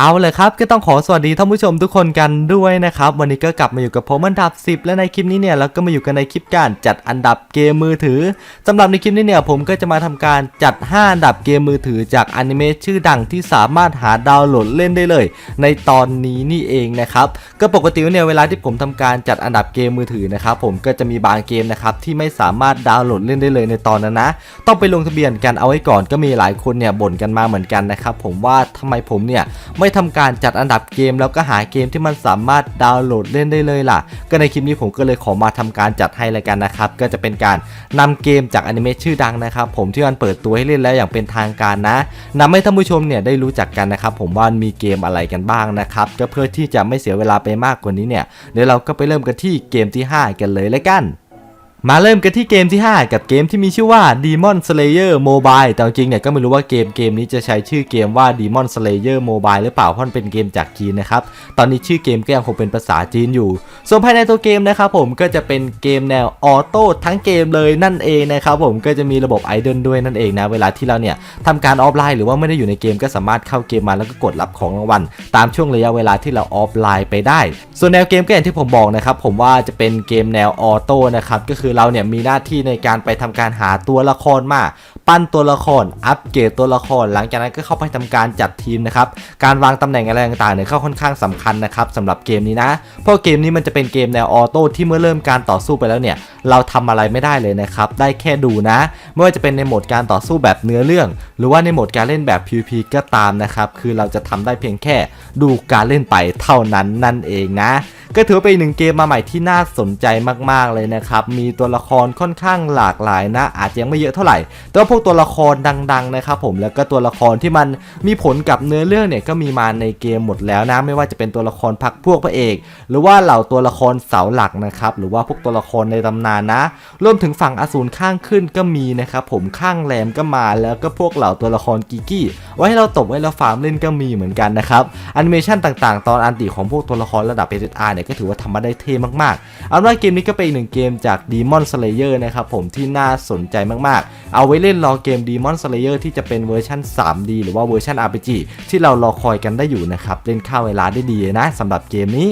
เอาเลยครับก็ต้องขอสวัสดีท่านผู้ชมทุกคนกันด้วยนะครับ วันนี้ก็กลับมาอยู่กับผมอันดับ 10 และในคลิปนี้เนี่ยเราก็มาอยู่กันในคลิปการจัดอันดับเกมมือถือสำหรับในคลิปนี้เนี่ยผมก็จะมาทำการจัด 5 อันดับเกมมือถือจากอนิเมะชื่อดังที่สามารถหาดาวน์โหลดเล่นได้เลย ในตอนนี้นี่เองนะครับก็ปกติเนี่ยเวลาที่ผมทำการจัดอันดับเกมมือถือนะครับผมก็จะมีบางเกมนะครับที่ไม่สามารถดาวน์โหลดเล่นได้เลยในตอนนั้นนะต้องไปลงทะเบียนกันเอาไว้ก่อนก็มีหลายคนเนี่ยบ่นกันมาเหมือนกันนะครับผมว่าทำไมผมเนี่ยไม่ทำการจัดอันดับเกม แล้วก็หาเกมที่มันสามารถดาวน์โหลดเล่นได้เลยล่ะ ก็ในคลิปนี้ผมก็เลยขอมาทำการจัดให้เลยกันนะครับ ก็จะเป็นการนำเกมจากอนิเมะชื่อดังนะครับผมที่มันเปิดตัวให้เล่นแล้วอย่างเป็นทางการนะนำให้ท่านผู้ชมเนี่ยได้รู้จักกันนะครับผมว่ามีเกมอะไรกันบ้างนะครับก็เพื่อที่จะไม่เสียเวลาไปมากกว่านี้เนี่ยเดี๋ยวเราก็ไปเริ่มกันที่เกมที่ 5 กันเลยเลยกัน มาเริ่มกันที่เกมที่ 5 กับเกมที่มีชื่อว่า Demon Slayer Mobile แต่จริงเนี่ยก็ไม่รู้ว่าเกมเกมนี้จะใช้ชื่อเกมว่า Demon Slayer Mobile หรือเปล่าเพราะมันเป็นเกมจากจีนนะครับ ตอนนี้ชื่อเกมก็ยังคงเป็นภาษาจีนอยู่ ส่วนภายในตัวเกมนะครับผมก็จะเป็นเกมแนวออโต้ทั้งเกมเลยนั่นเองนะครับผมก็จะมีระบบไอดอลด้วยนั่นเองนะเวลาที่เราเนี่ยทำการออฟไลน์หรือว่าไม่ได้อยู่ในเกมก็สามารถเข้าเกมมาแล้วก็กดรับของรางวัลตามช่วงระยะเวลาที่เราออฟไลน์ไปได้ ส่วนแนวเกมก็อย่างที่ผมบอกนะครับผมว่าจะเป็นเกมแนวออโต้นะครับก็คือเราเนี่ยมีหน้าที่ในการไปทำการหาตัวละครมา ปั้นตัวละคร อัปเกรดตัวละคร หลังจากนั้นก็เข้าไปทำการจัดทีมนะครับ การวางตำแหน่งอะไรต่างๆเนี่ยเข้าค่อนข้างสำคัญนะครับสำหรับเกมนี้นะ เพราะเกมนี้มันจะเป็นเกมแนวออโต้ที่เมื่อเริ่มการต่อสู้ไปแล้วเนี่ย เราทำอะไรไม่ได้เลยนะครับ ได้แค่ดูนะ ไม่ว่าจะเป็นในโหมดการต่อสู้แบบเนื้อเรื่อง หรือว่าในโหมดการเล่นแบบ PVP ก็ตามนะครับ คือเราจะทำได้เพียงแค่ดูการเล่นไปเท่านั้นนั่นเองนะ ก็ถือเป็นหนึ่งเกมมาใหม่ที่น่าสนใจมากๆเลยนะครับ มีตัวละครค่อนข้างหลากหลายนะ อาจจะยังไม่เยอะเท่าไหร่ แต่ว่าพวกตัวละครดังๆนะครับผม แล้วก็ตัวละครที่มันมีผลกับเนื้อเรื่องเนี่ยก็มีมาในเกมหมดแล้วนะ ไม่ว่าจะเป็นตัวละครพักพวกพระเอก หรือว่าเหล่าตัวละครเสาหลักนะครับ หรือว่าพวกตัวละครในตำนานนะรวมถึงฝั่งอสูรข้างขึ้นก็มีนะครับผมข้างแรมก็มาแล้วก็พวกเหล่าตัวละครกิกี้ ไว้ให้เราตบไว้เราฟาร์มเล่นก็มีเหมือนกันนะครับแอนิเมชันต่างๆ ตอนอันติของพวกตัวละครระดับ SSR เนี่ยก็ถือว่าทำมาได้เท่มากๆเอาเป็นว่าเกมนี้ก็เป็นอีกหนึ่งเกมจาก Demon Slayer นะครับผมที่น่าสนใจมากๆ เอาไว้เล่นรอเกม Demon Slayer ที่จะเป็นเวอร์ชัน 3D หรือว่าเวอร์ชัน RPG ที่เรารอคอยกันได้อยู่นะครับเล่นค่าเวลาได้ดีนะสำหรับเกมนี้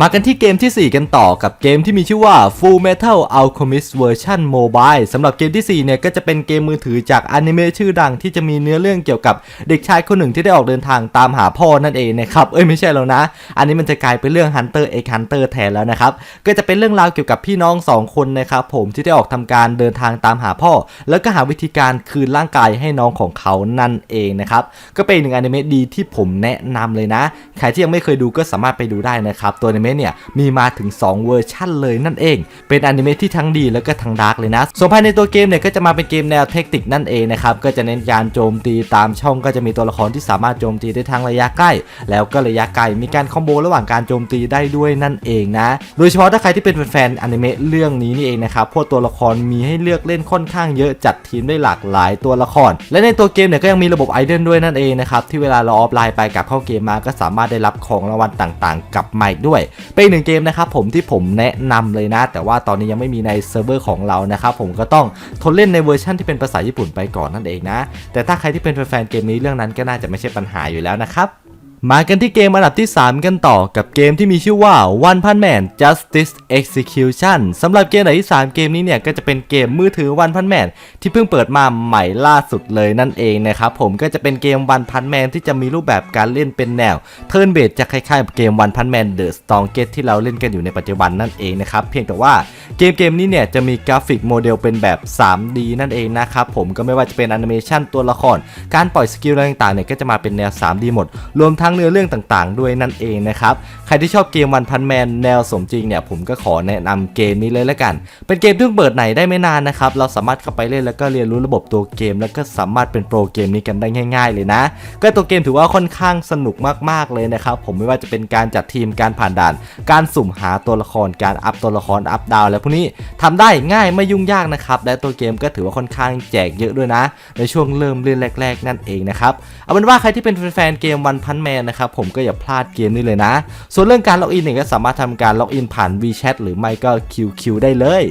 มากันที่เกมทีสี่ 4 กันต่อกับเกมที่มีชื่อว่า Full Metal Alchemist Version Mobile สำหรับเกมทีสี่ 4 เนี่ยก็จะเป็นเกมมือถือจากอนิเมะชื่อดังที่จะมีเนื้อเรื่องเกี่ยวกับเด็กชายคนหนึ่งที่ได้ออกเดินทางตามหาพ่อนั่นเองนะครับ เอ้ยไม่ใช่แล้วนะ อันนี้มันจะกลายเป็นเรื่อง Hunter x Hunter แทนแล้วนะครับ ก็จะเป็นเรื่องราวเกี่ยวกับพี่น้อง 2 คนนะครับผมที่ได้ออกทำการเดินทางตามหาพ่อ แล้วก็หาวิธีการคืนร่างกายให้น้องของเขานั่นเองนะครับก็เป็นหนึ่งอนิเมะดีที่ผมแนะนำเลยนะใครที่ยังไม่เคยดูก็สามารถไปดูได้นะครับตัวอนิเมะเนี่ยมีมาถึง 2 เวอร์ชั่นเลยนั่นเอง เป็นอนิเมะที่ทั้งดีแล้วก็ทั้งดาร์กเลยนะ ส่วนภายในตัวเกมเนี่ยก็จะมาเป็นเกมแนวเทคนิคนั่นเองนะครับ ก็จะเน้นการโจมตีตามช่องก็จะมีตัวละครที่สามารถโจมตีได้ทั้งระยะใกล้ แล้วก็ระยะไกล มีการคอมโบระหว่างการโจมตีได้ด้วยนั่นเองนะ โดยเฉพาะถ้าใครที่เป็นแฟนอนิเมะเรื่องนี้นี่เองนะครับพวกตัวละครมีให้เลือกเล่นค่อนข้างเยอะจัดทีมได้หลากหลายตัวละคร และในตัวเกมเนี่ยก็ยังมีระบบไอเดนด้วยนั่นเองนะครับที่เวลาเราออฟไลน์ไปกลับเข้าเกมมาก็สามารถได้รับของรางวัลต่างๆ กลับมาอีกด้วยเป็นอีกหนึ่งเกมนะครับผมที่ผมแนะนำเลยนะ แต่ว่าตอนนี้ยังไม่มีในเซิร์ฟเวอร์ของเรานะครับผมก็ต้องทนเล่นในเวอร์ชันที่เป็นภาษาญี่ปุ่นไปก่อนนั่นเองนะ แต่ถ้าใครที่เป็นแฟนเกมนี้เรื่องนั้นก็น่าจะไม่ใช่ปัญหาอยู่แล้วนะครับ มากันที่เกมอันดับที่ 3 กันต่อกับเกมที่มีชื่อว่า One Punch Man Justice Execution สำหรับเกมอันดับที่ 3 เกมนี้เนี่ยก็จะเป็นเกมมือถือ One Punch Man ที่เพิ่งเปิดมาใหม่ล่าสุดเลยนั่นเองนะครับผมก็จะเป็นเกม One Punch Man ที่จะมีรูปแบบการเล่นเป็นแนว Turn Based จะคล้ายๆเกม One Punch Man The Strongest ที่เราเล่นกันอยู่ในปัจจุบันนั่นเองนะครับเพียงแต่ว่าเกมเกมนี้เนี่ยจะมีกราฟิกโมเดลเป็นแบบ 3D นั่นเองนะครับผมก็ไม่ว่าจะเป็นแอนิเมชันตัวละครการปล่อยสกิลอะไรต่างๆเนี่ยก็จะมาเป็นแนว 3D หมดรวมทั้งเนื้อเรื่องต่างๆ ด้วยนั่นเองนะครับ ใครที่ชอบเกมวันพันแมนแนวสมจริงเนี่ยผมก็ขอแนะนำเกมนี้เลยละกัน เป็นเกมที่เพิ่งเปิดไหนได้ไม่นานนะครับ เราสามารถเข้าไปเล่นแล้วก็เรียนรู้ระบบตัวเกม แล้วก็สามารถเป็นโปรเกมนี้กันได้ง่าย ๆ เลยนะ ก็ตัวเกมถือว่าค่อนข้างสนุกมากๆเลยนะครับผมไม่ว่าจะเป็นการจัดทีมการผ่านด่าน การสุ่มหาตัวละครการอัพตัวละครอัพดาวแล้วพวกนี้ทำได้ง่ายไม่ยุ่งยากนะครับและตัวเกมก็ถือว่าค่อนข้างแจกเยอะด้วยนะ ในช่วงเริ่มเล่นแรก ๆ นั่นเองนะครับเอาเป็นว่าใครที่เป็นแฟนๆเกมวันพันแมนนะครับผมก็อย่าพลาดเกมนี้เลยนะ ส่วนเรื่องการล็อกอินเนี่ยก็สามารถทำการล็อกอินผ่าน WeChat หรือไม่ก็ QQ ได้เลย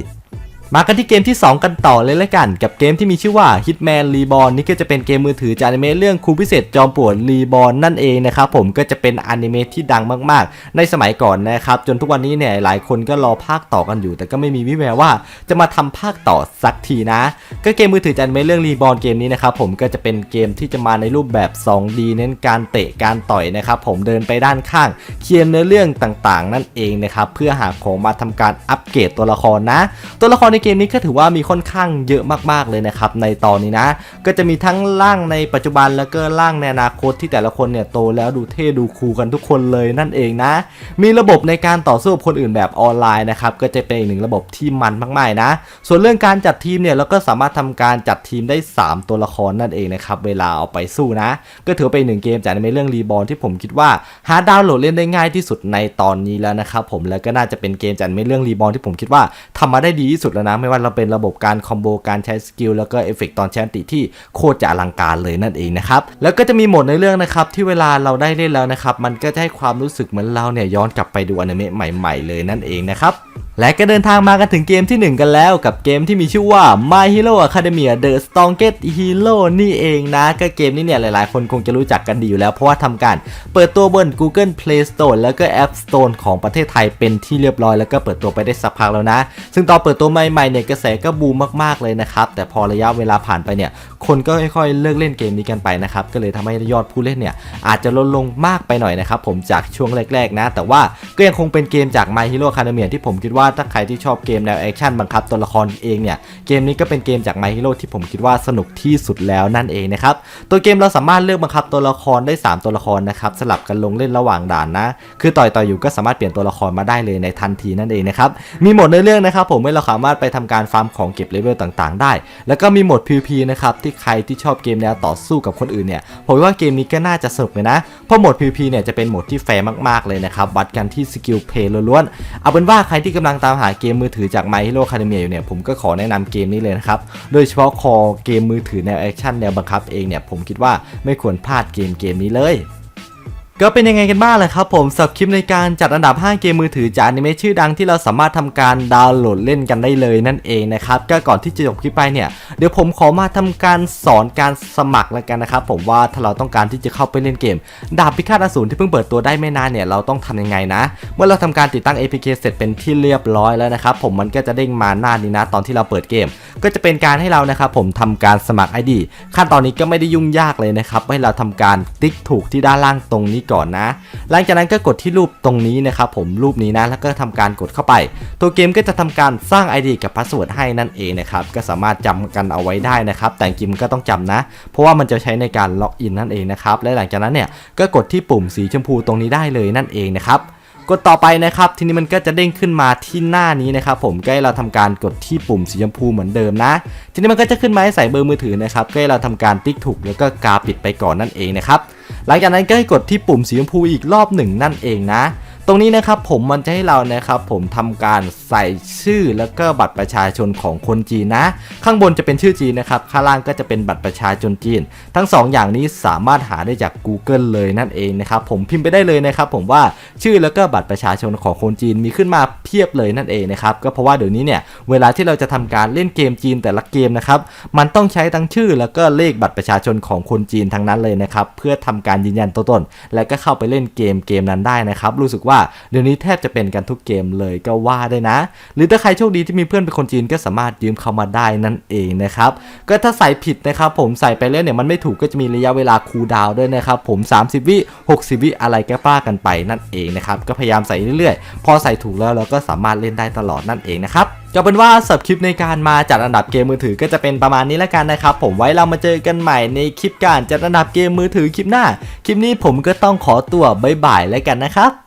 มากันที่เกมที่ 2 กันต่อเลยละกัน กับเกมที่มีชื่อว่า Hitman Reborn นี่ก็จะเป็นเกมมือถือจากอนิเมะเรื่องครูพิเศษจอมปวด Reborn นั่นเองนะครับผมก็จะเป็นอนิเมะที่ดังมากๆ ในสมัยก่อนนะครับจนทุกวันนี้เนี่ยหลายคนก็รอภาคต่อกันอยู่ แต่ก็ไม่มีวิแววว่าจะมาทำภาคต่อสักทีนะ ก็เกมมือถือจากอนิเมะเรื่อง Reborn เกมนี้นะครับผมก็จะเป็นเกมที่จะมาในรูปแบบ 2D เน้นการเตะการต่อยนะครับผมเดินไปด้านข้างเคลียร์เนื้อเรื่องต่างๆ นั่นเองนะครับเพื่อหาของมาทำการอัปเกรดตัวละครนะ ตัวละครในเกมนี้ก็ถือว่ามีค่อนข้างเยอะมากๆเลยนะครับในตอนนี้นะ ก็จะมีทั้งร่างในปัจจุบันแล้วก็ร่างในอนาคตที่แต่ละคนเนี่ยโตแล้วดูเท่ดูคูลกันทุกคนเลยนั่นเองนะ มีระบบในการต่อสู้กับคนอื่นแบบออนไลน์นะครับก็จะเป็นอีกหนึ่งระบบที่มันมากๆนะ ส่วนเรื่องการจัดทีมเนี่ยเราก็สามารถทำการจัดทีมได้ 3 ตัวละครนั่นเองนะครับเวลาเอาไปสู้นะ ก็ถือเป็นหนึ่งเกมจากในเรื่องรีบอลที่ผมคิดว่าหาดาวน์โหลดเล่นได้ง่ายที่สุดในตอนนี้แล้วนะครับผมแล้วก็น่าจะเป็นเกมจากในเรื่องรีบอลที่ผมคิดว่าทำมาได้ดีที่สุดแล้วนะ ไม่ว่าเราเป็นระบบการคอมโบการใช้สกิลแล้วก็เอฟเฟกตอนแช้อันติที่โคตรจะอลังการเลยนั่นเองนะครับ แล้วก็จะมีโหมดในเรื่องนะครับที่เวลาเราได้เล่นแล้วนะครับมันก็จะให้ความรู้สึกเหมือนเราเนี่ยย้อนกลับไปดูอนิเมะใหม่ ๆ เลยนั่นเองนะครับ และก็เดินทางมากันถึงเกมที่ 1 กันแล้วกับเกมที่มีชื่อว่า My Hero Academia The Strongest Hero นี่เองนะ ก็เกมนี้เนี่ยหลายๆ คนคงจะรู้จักกันดีอยู่แล้ว เพราะว่าทำการเปิดตัวบน Google Play Store แล้วก็ App Store ของประเทศไทยเป็นที่เรียบร้อย แล้วก็เปิดตัวไปได้สักพักแล้วนะ ซึ่งตอนเปิดตัวใหม่ๆเนี่ยกระแสก็บูมมากๆเลยนะครับ แต่พอระยะเวลาผ่านไปเนี่ย คนก็ค่อยๆเลิกเล่นเกมนี้กันไปนะครับก็เลยทำให้ยอดผู้เล่นเนี่ยอาจจะลดลงมากไปหน่อยนะครับผมจากช่วงแรกๆนะ แต่ว่าก็ยังคงเป็นเกมจาก My Hero Academia ที่ผมคิดว่าถ้าใครที่ชอบเกมแนวแอคชั่นบังคับตัวละครเองเนี่ยเกมนี้ก็เป็นเกมจาก My Hero ที่ผมคิดว่าสนุกที่สุดแล้วนั่นเองนะครับตัวเกมเราสามารถเลือกบังคับตัวละครได้ 3 ตัวละครนะครับสลับกันลงเล่นระหว่างด่านนะ คือต่อยต่อยอยู่ก็สามารถเปลี่ยนตัวละครมาได้เลยในทันทีนั่นเองนะครับมีโหมดในเรื่องนะครับผมให้เราสามารถไปทำการฟาร์มของเก็บเลเวลต่างๆ ได้ แล้วก็มีโหมด PVP นะครับที่ใครที่ชอบเกมแนวต่อสู้กับคนอื่นเนี่ยผมว่าเกมนี้ก็น่าจะสนุกเลยนะ เพราะโหมด PVP เนี่ยจะเป็นโหมดที่แฟร์มากๆเลยนะครับ วัดกันที่สกิลเพลย์ล้วนๆ เอาเป็นว่าใครที่กำลังตามหาเกมมือถือจาก My Hero Academia อยู่เนี่ยผมก็ขอแนะนำเกมนี้เลยนะครับ โดยเฉพาะคอเกมมือถือแนวแอคชั่นแนวบังคับเองเนี่ยผมคิดว่าไม่ควรพลาดเกมเกมนี้เลย ก็เป็นยังไงกันบ้างเลยครับผมสับคลิปในการจัดอันดับ 5 เกมมือถือจากอนิเมะชื่อดังที่เราสามารถทำการดาวน์โหลดเล่นกันได้เลยนั่นเองนะครับก็ก่อนที่จะจบคลิปไปเนี่ยเดี๋ยวผมขอมาทำการสอนการสมัครแล้วกันนะครับผมว่าถ้าเราต้องการที่จะเข้าไปเล่นเกม ดาบพิฆาตอสูรที่เพิ่งเปิดตัวได้ไม่นานเนี่ยเราต้องทำยังไงนะ เมื่อเราทำการติดตั้ง APK เสร็จเป็นที่เรียบร้อยแล้วนะครับผมมันก็จะเด้งมาหน้านี้นะ ตอนที่เราเปิดเกม ก็จะเป็นการให้เรานะครับผมทำการสมัคร ID ขั้นตอนนี้ก็ไม่ได้ยุ่งยากเลยนะครับให้เราทำการติ๊กถูกที่ด้านล่างตรงนี้ก่อนนะ หลังจากนั้นก็กดที่รูปตรงนี้นะครับผมรูปนี้นะแล้วก็ทำการกดเข้าไป ตัวเกมก็จะทำการสร้าง ID กับพาสเวิร์ดให้นั่นเองนะครับก็สามารถจำกันเอาไว้ได้นะครับ แต่กิมก็ต้องจำนะ เพราะว่ามันจะใช้ในการล็อกอินนั่นเองนะครับและหลังจากนั้นเนี่ยก็กดที่ปุ่มสีชมพูตรงนี้ได้เลยนั่นเองนะครับ กดต่อไปนะครับ ทีนี้มันก็จะเด้งขึ้นมาที่หน้านี้นะครับผมก็ให้เราทำการกดที่ปุ่มสีชมพูเหมือนเดิมนะ ทีนี้มันก็จะขึ้นมาให้ใส่เบอร์มือถือนะครับก็ให้เราทำการติ๊กถูกแล้วก็กาปิดไปก่อนนั่นเองนะครับหลังจากนั้นก็ให้กดที่ปุ่มสีชมพูอีกรอบหนึ่งนั่นเองนะ ตรงนี้นะครับผมมันจะให้เรานะครับผมทำการใส่ชื่อแล้วก็บัตรประชาชนของคนจีนนะ ข้างบนจะเป็นชื่อจีนนะครับ ข้างล่างก็จะเป็นบัตรประชาชนจีน ทั้ง 2 อย่างนี้สามารถหาได้จาก Google เลยนั่นเองนะครับผมพิมพ์ไปได้เลยนะครับผมว่าชื่อแล้วก็บัตรประชาชนของคนจีนมีขึ้นมาเพียบเลยนั่นเองนะครับก็เพราะว่าเดี๋ยวนี้เนี่ยเวลาที่เราจะทำการเล่นเกมจีนแต่ละเกมนะครับมันต้องใช้ทั้งชื่อแล้วก็เลขบัตรประชาชนของคนจีนทั้งนั้นเลยนะครับเพื่อทำการยืนยันตัวตน แล้วก็เข้าไปเล่นเกมเกมนั้นได้นะครับรู้สึกว่าเดี๋ยวนี้แทบจะเป็นกันทุกเกมเลยก็ว่าได้นะ หรือถ้าใครโชคดีที่มีเพื่อนเป็นคนจีนก็สามารถยืมเขามาได้นั่นเองนะครับ ก็ถ้าใส่ผิดนะครับผมใส่ไปแล้วเนี่ยมันไม่ถูกก็จะมีระยะเวลาคูลดาวน์ด้วยนะครับผม 30 วิ 60 วิอะไรก็ป้ากันไปนั่นเองนะครับ ก็พยายามใส่เรื่อยๆ พอใส่ถูกแล้วเราก็สามารถเล่นได้ตลอดนั่นเองนะครับก็เป็นว่าสับคลิปในการมาจัดอันดับเกมมือถือก็จะเป็นประมาณนี้แล้วกันนะครับ ผมไว้เรามาเจอกันใหม่ในคลิปการจัดอันดับเกมมือถือคลิปหน้า คลิปนี้ผมก็ต้องขอตัวบ๊ายบายแล้วกันนะครับ